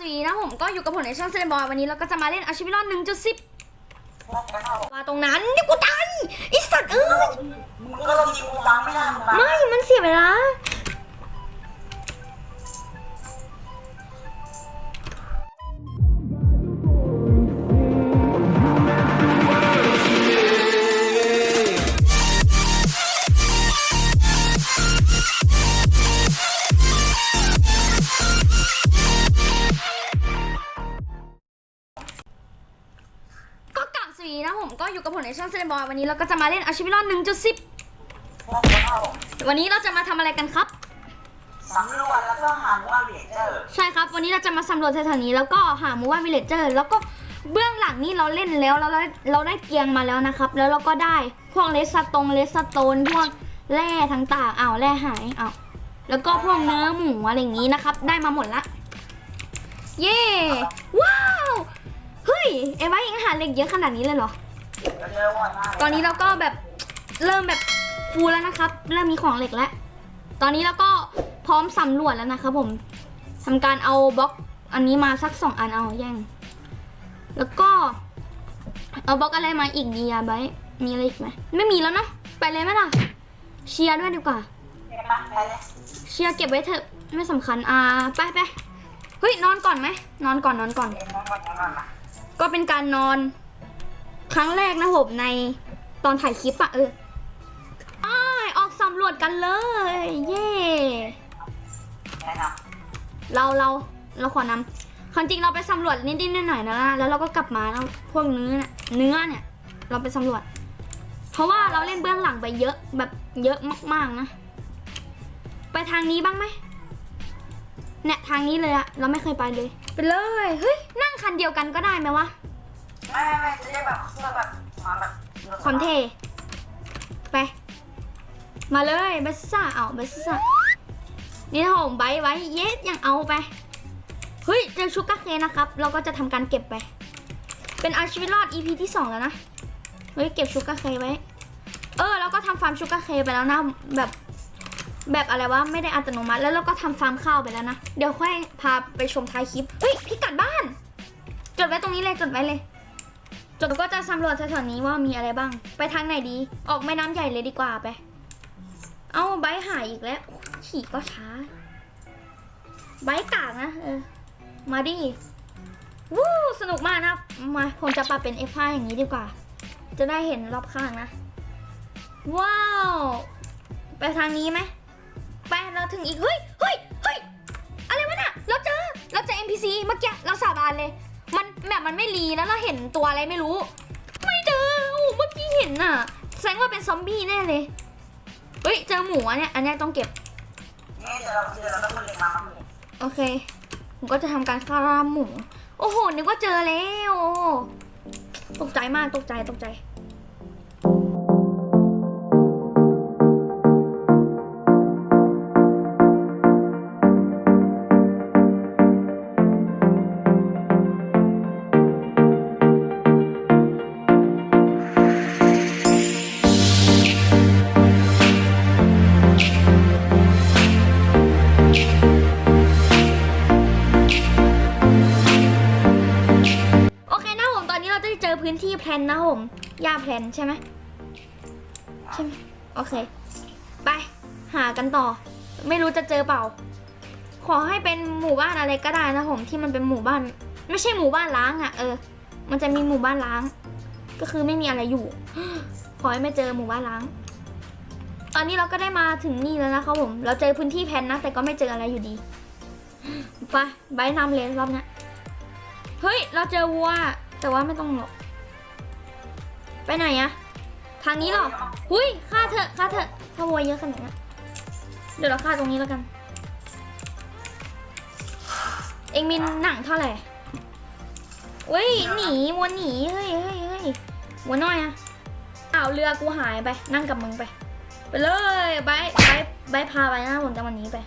สวีนะผมก็อยู่กับผมในช่องเซนบอยวันนี้เราก็จะมาเล่นอาชีพรอดหนึ่งจุดสิบมาตรงนั้นเดี๋ยวกูตายไอสัตว์เอ้ยมึงก็ต้องยิงกูบังไม่ได้มึงบังไม่มันเสียเวลา เซนบอยวันนี้เราก็จะมาเล่นอาชีพรอดหนึ่งจุดสิบวันนี้เราจะมาทำอะไรกันครับสำรวจแล้วก็หาว่าเวเจอร์ ใช่ครับ วันนี้เราจะมาสำรวจแถวๆนี้แล้วก็หามูว่าวิลเลจเจอร์ แล้วก็เบื้องหลังนี่เราเล่นแล้วเราได้เราได้เกียงมาแล้วนะครับ แล้วเราก็ได้พวกเลสตงเลสโตนพวกแร่ต่างๆอ้าวแร่หายอ้าวแล้วก็พวกเนื้อหมูอะไรอย่างนี้นะครับ ได้มาหมดละเย้ว้าวเฮ้ยเอวายังหาเหล็กเยอะขนาดนี้เลยเหรอ ตอนนี้เราก็แบบเริ่มแบบฟูแล้วนะครับ เริ่มมีของเหล็กแล้ว ตอนนี้เราก็พร้อมสำรวจแล้วนะครับผมทำการเอาบล็อกอันนี้มาสักสองอันเอาแย่ง แล้วก็เอาบล็อกอะไรมาอีกดีอะไบร์มีอะไรอีกไหมไม่มีแล้วเนอะไปเลยไหมล่ะ เชียร์ด้วยดีกว่าเชียร์เก็บไว้เถอะไม่สำคัญอ่าไปไปเฮ้ยนอนก่อนไหมนอนก่อนนอนก่อน ก็เป็นการนอน ครั้งแรกนะผมในตอนถ่ายคลิปอะเอออออกสำรวจกันเลย เย่เราเราเราขอนำความจริงเราไปสำรวจนิดๆหน่อยๆนะแล้วเราก็กลับมาแล้วพวกเนื้อเนี่ยเนื้อเนี่ย เราไปสำรวจ เพราะว่าเราเล่นเบื้องหลังไปเยอะแบบเยอะมากๆนะ ไปทางนี้บ้างไหมเนี่ยทางนี้เลยอะเราไม่เคยไปเลย ไปเลยเฮ้ยนั่งคันเดียวกันก็ได้ไหมวะ ไม่ไม่ไม่จะได้แบบเพื่อแบบความแบบความเท ไป มาเลยเบสซ่าเอาเบสซ่านี่ถ้าผมไว้ไว้เยสยังเอาไป เฮ้ยเจอชูการ์เคนนะครับ เราก็จะทำการเก็บไป เป็นอาชีวิตรอด EP ที่ 2 แล้วนะ เฮ้ยเก็บชูการ์เคไว้ เออเราก็ทำฟาร์มชูการ์เคไปแล้วนะแบบแบบอะไรวะไม่ได้อัตโนมัติ แล้วเราก็ทำฟาร์มข้าวไปแล้วนะ เดี๋ยวค่อยพาไปชมท้ายคลิป เฮ้ยพิกัดบ้าน จดไว้ตรงนี้เลยจดไว้เลย จดก็จะสำรวจแถวๆนี้ว่ามีอะไรบ้าง ไปทางไหนดี ออกแม่น้ำใหญ่เลยดีกว่าไป เอาใบหายอีกแล้ว ขี่ก็ช้า ใบกากนะเออ มาดิ วู้สนุกมากนะมาผมจะปรับเป็น F5 อย่างนี้ดีกว่า จะได้เห็นรอบข้างนะ ว้าว ไปทางนี้ไหม ไปเราถึงอีก เฮ้ย เฮ้ย เฮ้ย อะไรวะน่ะ เราเจอ เราเจอ NPC เมื่อกี้ เราสาบานเลย แบบมันไม่รีแล้วเราเห็นตัวอะไรไม่รู้ ไม่เจอโอ้เมื่อกี้เห็นน่ะ แสดงว่าเป็นซอมบี้แน่เลย เฮ้ยเจอหมูอันเนี้ยอันเนี้ยต้องเก็บ นี่เดี๋ยวเราเจอเราต้องมาเรียนมาครับโอเค ผมก็จะทำการฆ่าหมู โอ้โหนึกว่าเจอแล้ว ตกใจมากตกใจตกใจ แพลนใช่ไหมใช่ไหมโอเค ไปหากันต่อ ไม่รู้จะเจอเปล่า ขอให้เป็นหมู่บ้านอะไรก็ได้นะผมที่มันเป็นหมู่บ้าน ไม่ใช่หมู่บ้านล้างอะ่ะ เออ มันจะมีหมู่บ้านล้าง ก็คือไม่มีอะไรอยู่ ขอให้ไม่เจอหมู่บ้านล้าง ตอนนี้เราก็ได้มาถึงนี่แล้วนะครับผม เราเจอพื้นที่แพลนนะ แต่ก็ไม่เจออะไรอยู่ดีไปใบนำเลยรอบเนี้ยเฮ้ย เราเจอวัว แต่ว่าไม่ต้องหรอก ไปไหนอะทางนี้เหรอ หุยฆ่าเถอะฆ่าเถอะถ้าวัวเยอะขนาดนี้นเดี๋ยวเราฆ่าตรงนี้แล้วกัน เองมีหนังเท่าไหร่เฮ้ยหนีวัวหนีเฮ้ยเฮ้ยเฮ้ยวัวน้อยอะอ้าวเรือกูหายไปนั่งกับมึงไป ไปเลยไปไปไปพาไปนะผมจะวันนี้ไป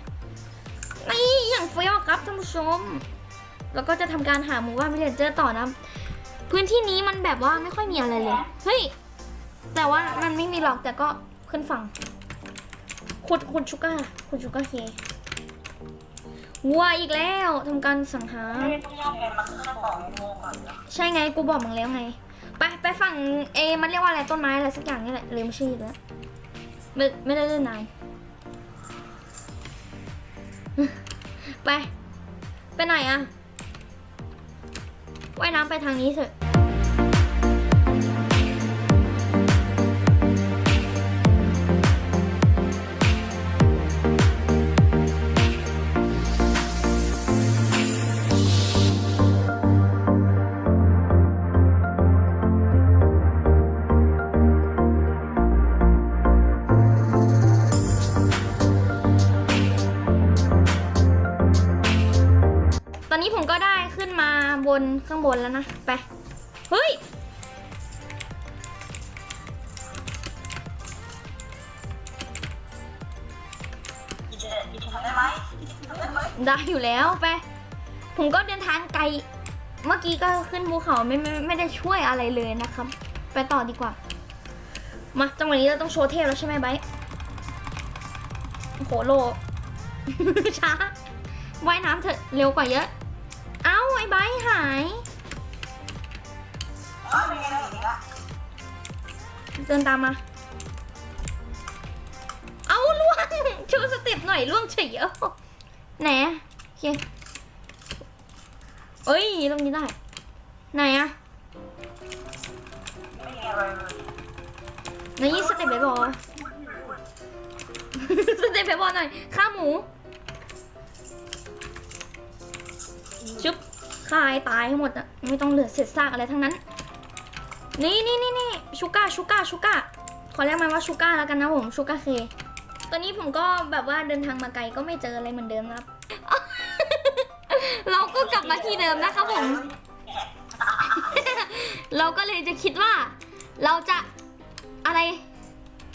นี่อย่างเฟี้ยวครับท่านผู้ชม แล้วก็จะทำการหาหมู่บ้านวิลเลจเจอร์ต่อนะ พื้นที่นี้มันแบบว่าไม่ค่อยมีอะไรเลย เฮ้ย แต่ว่ามันไม่มีหรอกแต่ก็ขึ้นฝั่ง ขุดขุดชูก้าขุดชูก้าเควัวอีกแล้วทำการสังหารไม่ต้องยากไงมันคือแค่บอกโง่ก่อนใช่ไงกูบอกมึงแล้วไง ไปไปฝั่งเอมันเรียกว่าอะไรต้นไม้อะไรสักอย่างนี่แหละลืมชื่อแล้วไม่ไม่ได้เล่นนานไป ไปไหนอะว่ายน้ำไปทางนี้เถอะ ข้างบนแล้วนะ ไป เฮ้ยอีเจอีเจทำได้ไหมอีเจทำได้ไหมได้อยู่แล้วไป ผมก็เดินทางไกล เมื่อกี้ก็ขึ้นภูเขาไม่ไม่ไม่ได้ช่วยอะไรเลยนะครับ ไปต่อดีกว่า มาจังหวะนี้เราต้องโชว์เทพแล้วใช่ไหมไบร์ทโอ้โหโล ช้าว่ายน้ำเถอะเร็วกว่าเยอะาไอ้ไบร์ทหายเอ้ยมีอะไรอีกละเดินตามมา เอาล่วงชว์สเต็ปหน่อยล่วงเฉยเอ้าไหนอะโอเคเอ้ยลงนี้ได้ ไหนอะไม่มีอะไรเลยไหนสเต็ปเบสบอล สเต็ปเบสบอลหน่อย ข้าหมู บคายตายให้หมดอะไม่ต้องเหลือเศษซากอะไรทั้งนั้น นี่นี่นี่นี่ชูก้าชูก้าชูก้าขอเรียกมันว่าชูก้าแล้วกันนะผมชูก้าเคตอนนี้ผมก็แบบว่าเดินทางมาไกลก็ไม่เจออะไรเหมือนเดิมนะครับ เราก็กลับมาที่เดิมนะครับผม เราก็เลยจะคิดว่า เราจะอะไร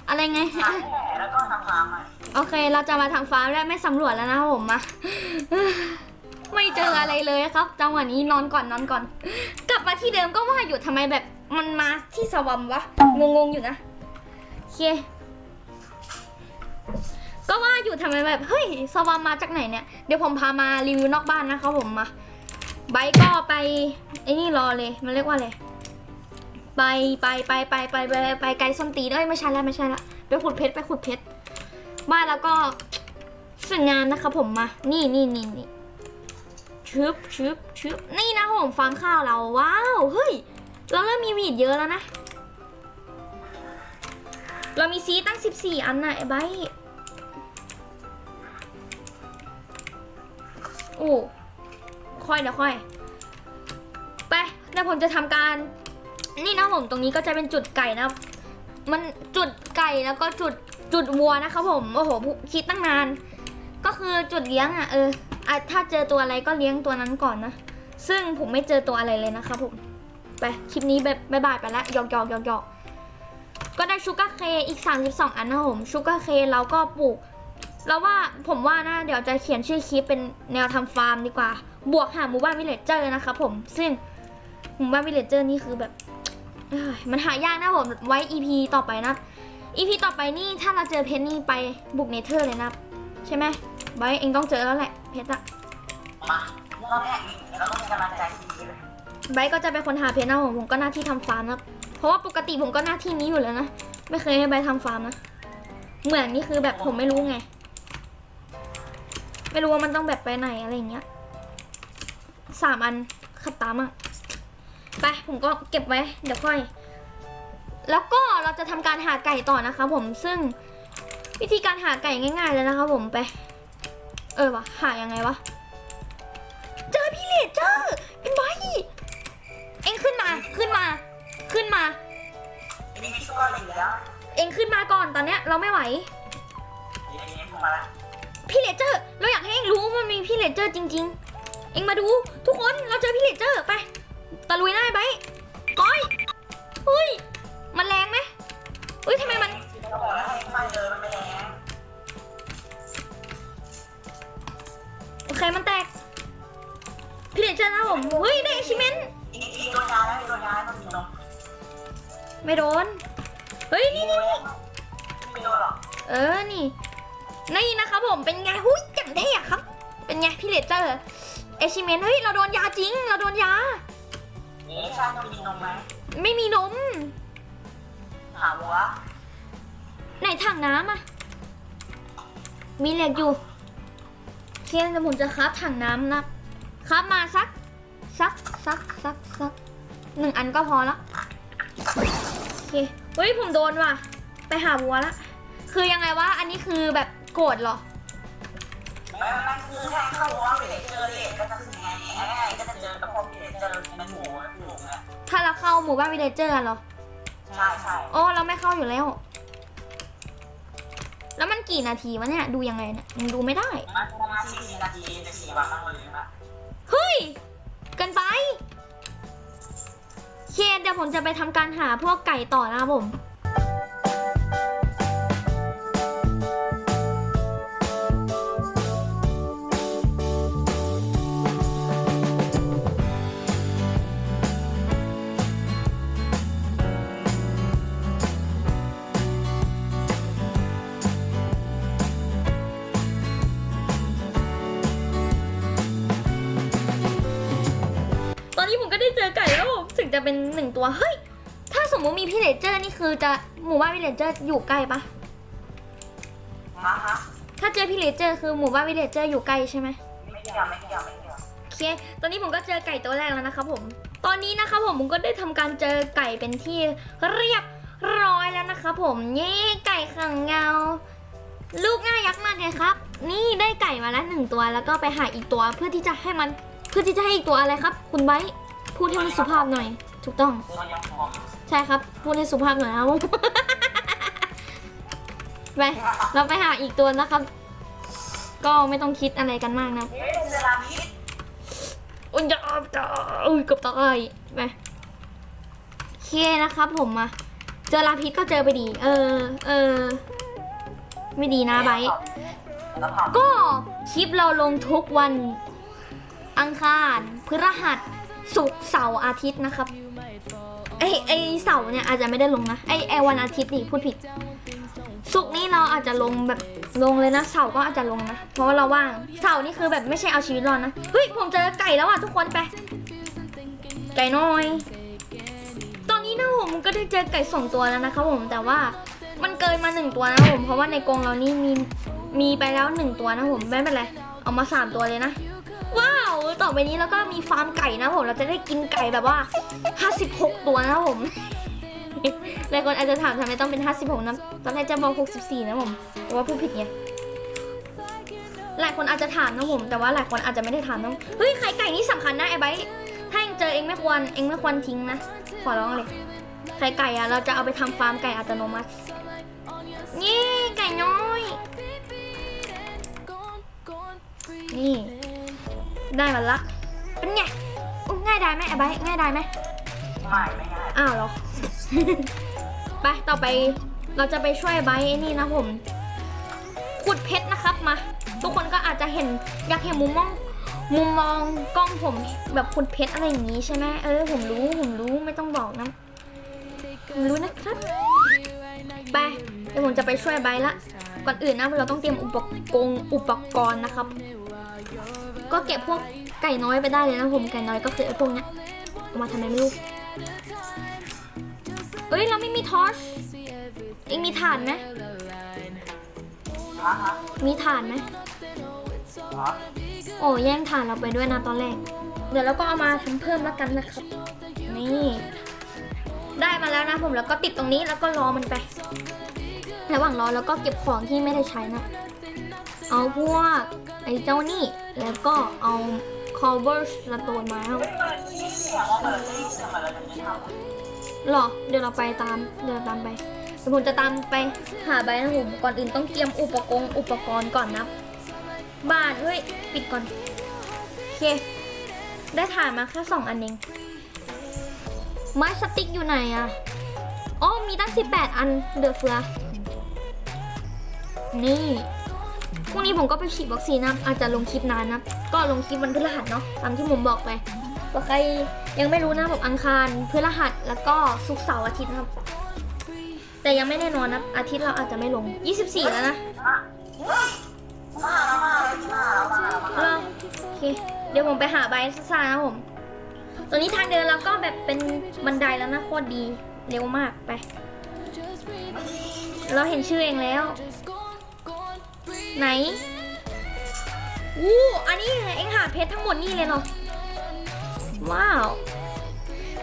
อะไรไงทำแผลแล้วก็ทำฟาร์มใหม่โอเค เราจะมาทำฟาร์มและไม่สำรวจแล้วนะครับผมมา ไม่เจออะไรเลยครับจังหวะนี้นอนก่อนนอนก่อน กลับมาที่เดิมก็ว่าอยู่ทำไมแบบมันมาที่สวัมวะงงงอยู่นะโอเคก็ว่าอยู่ทำไมแบบเฮ้ยสวัมมาจากไหนเนี่ยเดี๋ยวผมพามารีวิวนอกบ้านนะครับผมมาไบก็ไปไอ้นี่รอเลยมันเรียกว่าอะไรไปไปไปไปไปไปไปไกลส้มตีเอ้ยไม่ใช่แล้วไม่ใช่ละไปขุดเพชรไปขุดเพชรบ้านแล้วก็สัญญาณนะคะผมมา นี่นี่นี่นี่ ชึบชึบชึบนี่นะผมฟางข้าวเราว้าวเฮ้ยเราเริ่มมีวีดเยอะแล้วนะ เรามีซีตั้ง 14 อันนะไอ้ใบโอ้ค่อยเดี๋ยวค่อย ไปเดี๋ยวผมจะทำการ นี่นะผมตรงนี้ก็จะเป็นจุดไก่นะมันจุดไก่แล้วก็จุดจุดวัวนะครับผม โอ้โหคิดตั้งนาน ก็คือจุดเลี้ยงอะเออ อะถ้าเจอตัวอะไรก็เลี้ยงตัวนั้นก่อนนะ ซึ่งผมไม่เจอตัวอะไรเลยนะครับผม ไป คลิปนี้แบบบายๆไปแล้วหยอกหยอกหยอกหยอกก็ได้ชูการ์เคอีก 32 อันนะผมชูการ์เคเราก็ปลูกแล้วว่าผมว่านะเดี๋ยวจะเขียนชื่อคลิปเป็นแนวทำฟาร์มดีกว่า บวกหาหมู่บ้านวิลเลจเจอร์นะครับผมซึ่งหมู่บ้านวิลเลจเจอร์นี่คือแบบมันหายากนะผมไว้ EP ต่อไปนะ EP ต่อไปนี่ถ้าเราเจอเพชรนี่ไปบุกเนเธอร์เลยนะ ใช่ไหมไบร์ทเองต้องเจอแล้วแหละ ชรอะมารอบแรกเราต้องมีกำลังใจที่ดีเลยไบร์ทก็จะเป็นคนหาเพชรนะผมผมก็หน้าที่ทำฟาร์มนะเพราะว่าปกติผมก็หน้าที่นี้อยู่แล้วนะไม่เคยให้ไบร์ททำฟาร์มนะเหมือนนี่คือแบบผมไม่รู้ไง ไม่รู้ว่ามันต้องแบบไปไหนอะไรอย่างเงี้ยสามอันขับตามอะไปผมก็เก็บไว้เดี๋ยวค่อย แล้วก็เราจะทำการหาไก่ต่อนะคะ ผมซึ่งวิธีการหาไก่ง่าย ๆ เลยนะคะ ผมไป เออวะหายังไงวะ เจอพี่เลดเจอร์เป็นไบเอ็งขึ้นมาขึ้นมา ขึ้นมาทีนี้พี่ก็เลยอยู่แล้วเอ็งขึ้นมาก่อนตอนเนี้ยเราไม่ไหวทีนี้ผมมาละพี่เลดเจอร์ เราอยากให้เอ็งรู้ว่ามันมีพี่เลดเจอร์จริง ๆ เอ็งมาดูทุกคนเราเจอพี่เลดเจอร์ไปตะลุยได้ไหมก้อยเฮ้ยมันแรงไหมเฮ้ยทำไมมัน ก็บอกแล้วให้ไม่เลยมันไม่แรง โอเคมันแตก พี่เลดเจอร์นะผมเฮ้ยได้ชิเมนอีกทีตัวยาแล้วตัวยาต้องมีนมไม่โดน เฮ้ยนี่นี่นี่ไม่โดนหรอกเออนี่ นี่นะครับผมเป็นไงหุ้ยจังเท่อะครับ เป็นไงพี่เลเจอร์เอชิเมนเฮ้ยเราโดนยาจริง เราโดนยา นี่ชาต้องกินนมไหมไม่มีนม หาวัวไหนถังน้ำอะมีเหล็กอยู่ เคียนแต่ผมจะครับถังน้ำนะครับมาสักสักสักสักสักหนึ่งอันก็พอละโอเคเฮ้ยผมโดนว่ะ ไปหาวัวละ คือยังไงวะอันนี้คือแบบโกรธเหรอไม่ไม่คือแค่เข้าวัวไปเจอเลดก็จะคือไงไงก็จะเจอกับพวกเลดเจอมันหมูหมูนะถ้าเราเข้าหมู่บ้านวิลเลเจอร์เหรอ ใช่ใช่โอ้เราไม่เข้าอยู่แล้ว แล้วมันกี่นาทีวะเนี่ย ดูยังไงเนี่ยยังดูไม่ได้ มันประมาณสี่นาทีจะสี่วันทั้งวันเลยนะเฮ้ย เกินไป เคเดี๋ยวผมจะไปทำการหาพวกไก่ต่อนะครับผม เป็นหนึ่งตัว เฮ้ย ถ้าสมมติมีพี่เลเจอร์นี่คือจะหมู่บ้านพี่เลเจอร์อยู่ใกล้ปะมาฮะถ้าเจอพี่เลเจอร์คือหมู่บ้านวิลเลเจอร์อยู่ใกล้ใช่ไหมไม่เกี่ยวไม่เกี่ยวไม่เกี่ยวโอเค ตอนนี้ผมก็เจอไก่ตัวแรกแล้วนะครับผม ตอนนี้นะครับผมผมก็ได้ทำการเจอไก่เป็นที่เรียบร้อยแล้วนะครับผมนี่ไก่ขังเงา ลูกง่ายักษ์มากเลยครับ นี่ได้ไก่มาแล้วหนึ่งตัวแล้วก็ไปหาอีกตัวเพื่อที่จะให้มัน เพื่อที่จะให้อีกตัวอะไรครับ คุณไบร์ทพูดให้มันสุภาพหน่อย ถูกต้อง ใช่ครับพูดให้สุภาพหน่อยนะครับไปเราไปหาอีกตัวนะครับ ก็ไม่ต้องคิดอะไรกันมากนะเฮ้ยเวลาพิษอุ้ยจะอุ้ยกับตายไปโอเคนะครับผมมาเจอลาพิษก็เจอไปดี เออ เออ ไม่ดีนะไบร์ก็คลิปเราลงทุกวันอังคาร พฤหัสศุกร์เสาร์อาทิตย์นะครับ ไอไอเสาร์เนี่ยอาจจะไม่ได้ลงนะไอไอวันอาทิตย์นี่พูดผิดศุกร์นี้เราอาจจะลงแบบลงเลยนะเสาร์ก็อาจจะลงนะเพราะว่าเราว่างเสาร์นี่คือแบบไม่ใช่เอาชีวิตรอดนะเฮ้ยผมเจอไก่แล้วอะทุกคนไปไก่น้อย ตอนนี้นะผมก็ได้เจอไก่สองตัวแล้วนะครับผมแต่ว่ามันเกินมาหนึ่งตัวนะผมเพราะว่าในกรงเรานี่มีมีไปแล้วหนึ่งตัวนะผมไม่เป็นไรเอามาสามตัวเลยนะ ต่อไปนี้แล้วก็มีฟาร์มไก่นะผมเราจะได้กินไก่แบบว่า 56 ตัวนะผมหลายคนอาจจะถามทำไมต้องเป็น 56นะตอนแรกจะบอก 64 นะผม แต่ว่าพูดผิดไงหลายคนอาจจะถามนะผม แต่ว่าหลายคนอาจจะไม่ได้ถามนะเฮ้ยไข่ไก่นี่สำคัญนะไอ้ไบถ้าเองเจอเองไม่ควรเองไม่ควรทิ้งนะขอร้องเลยไข่ไก่อะเราจะเอาไปทำฟาร์มไก่อัตโนมัตินี่ไก่น้อย นี่ ได้มาละ เป็นไงอุ๊ยง่ายได้ไหมไอ้ไบร์ทง่ายได้ไหมไม่ไม่ง่ายอ้าวเหรอ ไปต่อไปเราจะไปช่วยไบร์ทไอ้นี่นะผมขุดเพชรนะครับมา ทุกคนก็อาจจะเห็นอยากเห็นมุมมองมุมมองกล้องผมแบบขุดเพชรอะไรอย่างนี้ใช่ไหมเออผมรู้ผมรู้ไม่ต้องบอกนะผมรู้นะครับไปเดี๋ยวผมจะไปช่วยไบร์ทละก่อนอื่นนะเราต้องเตรียมอุปกรณ์อุปกรณ์นะครับ ก็เก็บพวกไก่น้อยไปได้เลยนะผมไก่น้อยก็คือไอ้พวกเนี้ยเอามาทำไมไม่รู้เอ้ยเราไม่มีทอร์ชเองมีถ่านไหมฮะฮะมีถ่านไหมฮะโอ้แย่งถ่านเราไปด้วยนะตอนแรก เดี๋ยวเราก็เอามาทำเพิ่มแล้วกันนะครับ นี่ได้มาแล้วนะผมแล้วก็ติดตรงนี้แล้วก็รอมันไประหว่างรอแล้วก็เก็บของที่ไม่ได้ใช้นะ เอาพวกไอ้เจ้านี่ แล้วก็เอา cover สโตนมาครับเฮ้ยมันนี่เสียงว่าเหรอ เดี๋ยวเราไปตาม เดี๋ยวตามไปเดี๋ยวผมจะตามไปหาใบนะผมก่อนอื่นต้องเตรียมอุปกรณ์อุปกรณ์ก่อนนะบ้านเฮ้ย ปิดก่อน โอเค ได้ถ่ายมาแค่สองอันเองไม้สติ๊กอยู่ไหนอะอ๋อมีตั้ง 18 อันเดือเฟือ นี่ พรุ่งนี้ผมก็ไปฉีดวัคซีนนะอาจจะลงคลิปนานนะก็ลงคลิปวันพฤหัสเนาะตามที่ผมบอกไปก็ใครยังไม่รู้นะผมอังคารพฤหัสแล้วก็ศุกร์เสาร์อาทิตย์นะครับ แต่ยังไม่แน่นอนนะอาทิตย์เราอาจจะไม่ลง 24 แล้วนะอะเฮ้ยมาแล้วมาแล้วมาแล้วมาแล้วมาเรอโอเคเดี๋ยวผมไปหาใบซ่านะผมตอนนี้ทางเดินเราก็แบบเป็นบันไดแล้วนะโคตรดีเร็วมากไป เราเห็นชื่อเองแล้ว ไหนอู้อันนี้เองหาเพชรทั้งหมดนี่เลยเนาะว้าว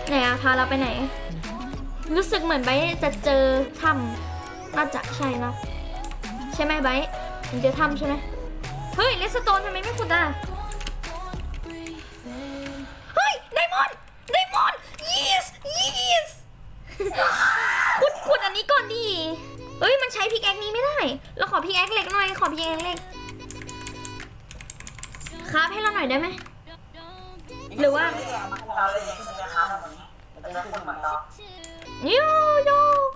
ไหนอะพาเราไปไหน รู้สึกเหมือนไบร์จะเจอถ้ำน่าจะใช่นะ ใช่ไหมไบร์มันเจอถ้ำใช่ไหมเฮ้ยเลสโตนทำไมไม่ขุดอะเฮ้ยไดมอนด์ไดมอนด์ yes yes ขุดขุดอันนี้ก่อนดิ เฮ้ยมันใช้พิกแอคนี้ไม่ได้ เราขอพิกแอคเล็กหน่อย ขอพิกแอคเล็ก ครับให้เราหน่อยได้ไหม หรือว่าเราเลยยังขึ้นไปค้าแบบนี้มันจะขึ้นเหมือนเราโยโย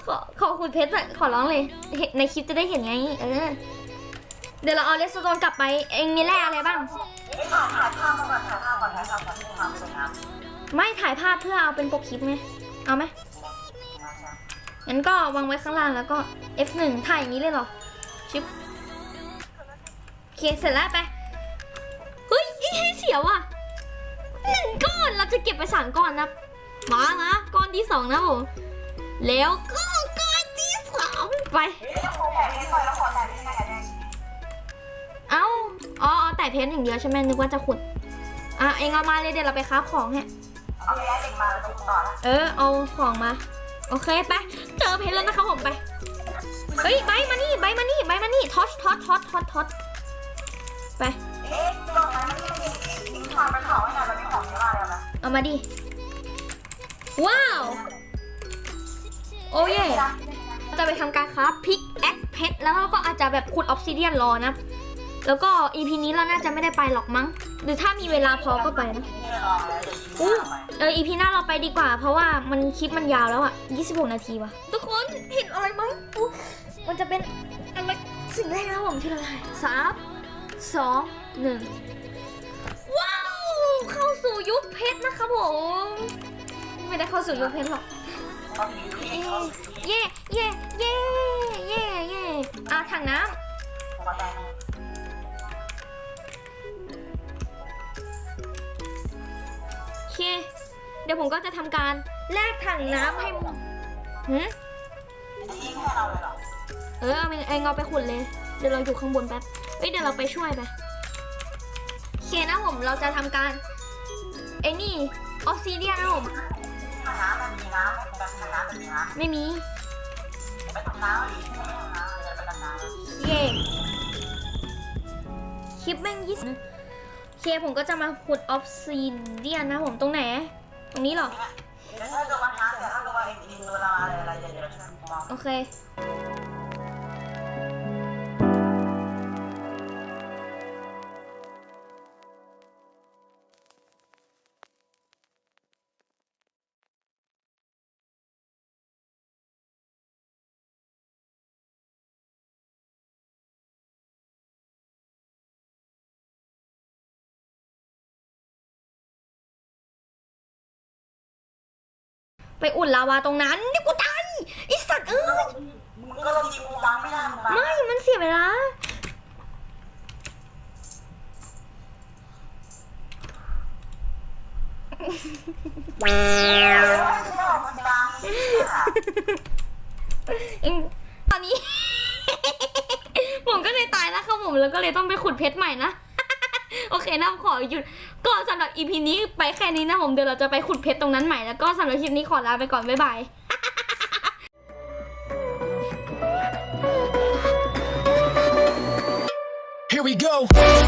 ขอขอขุดเพชรอยขอร้องเลยเห็นในคลิปจะได้เห็นไง เออ เดี๋ยวเราเอาเลสโตนกลับไป เองมีแร่อะไรบ้างถ่ถ่ายภาพมาก่อนถ่ายภาพก่อนถ่ายภาพก่อนไม่ถ่ายภาพเพื่อเอาเป็นปกคลิปไง เอาไหม งั้นก็วางไว้ข้างล่างแล้วก็ F1 ถ่ายอย่างนี้เลยเหรอ ชิปโอเคเสร็จแล้วไป เฮ้ยอีให้เสียวอะหนึ่งก้อนเราจะเก็บไปสามก้อนนะ มานะก้อนที่สองนะผม แล้วก็ก้อนที่สามไปเฮ้ยแล้วขอแต่เพชรหน่อยแล้วขอแต่เพชรหน่อยได้เอ้าอ๋ออ๋อแต่เพชรอย่างเดียวใช่ไหมนึกว่าจะขุด อะเองเอามาเลยเดี๋ยวเราไปค้าฟของให้เอาไปย้ายเด็กมาแล้วต้องต่อละเออเอาของมา โอเคไป เจอเพชรแล้วนะคะผมไป เฮ้ยใบมานี่ใบมานี่ใบมานี่ทอชทอชทอชทอชทอชไป เอ๊ะตรงนั้นมันมีทิ้งความเป็นเขาให้หน่อยมันมีของเยอะมากเลยนะเอามาดิ ว้าว โอ้เย่จะไปทำการค้าพิกแอคเพชรแล้วเราก็อาจจะแบบขุดออฟซิเดียนรอนะ แล้วก็อีพีนี้เราน่าจะไม่ได้ไปหรอกมั้ง หรือถ้ามีเวลาพอก็ไปนะนี่ลองเลยเดี๋ยวยิงอู้ไปเอออีพีหน้าเราไปดีกว่า เพราะว่ามันคลิปมันยาวแล้วอะ26 นาทีว่ะ ทุกคนเห็นอะไรมั้งอู้มันจะเป็นอะไรสิ่งแรกนะผมที่เราถ่ายสามสองหนึ่งว้าว เข้าสู่ยุคเพชรนะคะผม ไม่ได้เข้าสู่ยุคเพชรหรอกต้องมีวิธีเขาเย่เย่เย่เย่เย่อะถังน้ขอแต่ำ เค เดี๋ยวผมก็จะทำการแลกถังน้ำให้มึงหืมทิ้งให้เราเลยหรอเออเองเอาไปขุดเลย เดี๋ยวเราอยู่ข้างบนแป๊บเฮ้ยเดี๋ยวเราไปช่วยไปโอเคนะผมเราจะทำการไอ้นี่ออฟซิเดียนนะผมไม่มีเย่คลิปแม่งยี่สิบ เคผมก็จะมาขุดออฟซิเดียนนะผมตรงไหน ตรงนี้เหรอ โอเค ไปอุ่นลาวาตรงนั้นนี่กูตายไอสัตว์เอ้ยมึงก็ต้องยิงกูบังไม่ได้มึงบังไม่มันเสียเวลาไม่ได้มึงบังเองตอนนี้ ผมก็เลยตายแล้วครับผมแล้วก็เลยต้องไปขุดเพชรใหม่นะ โอเคนะขอหยุด ก็สำหรับอีพีนี้ไปแค่นี้นะผมเดี๋ยวเราจะไปขุดเพชรตรงนั้นใหม่แล้วก็สำหรับคลิปนี้ขอลาไปก่อน บ๊ายบาย Here we go.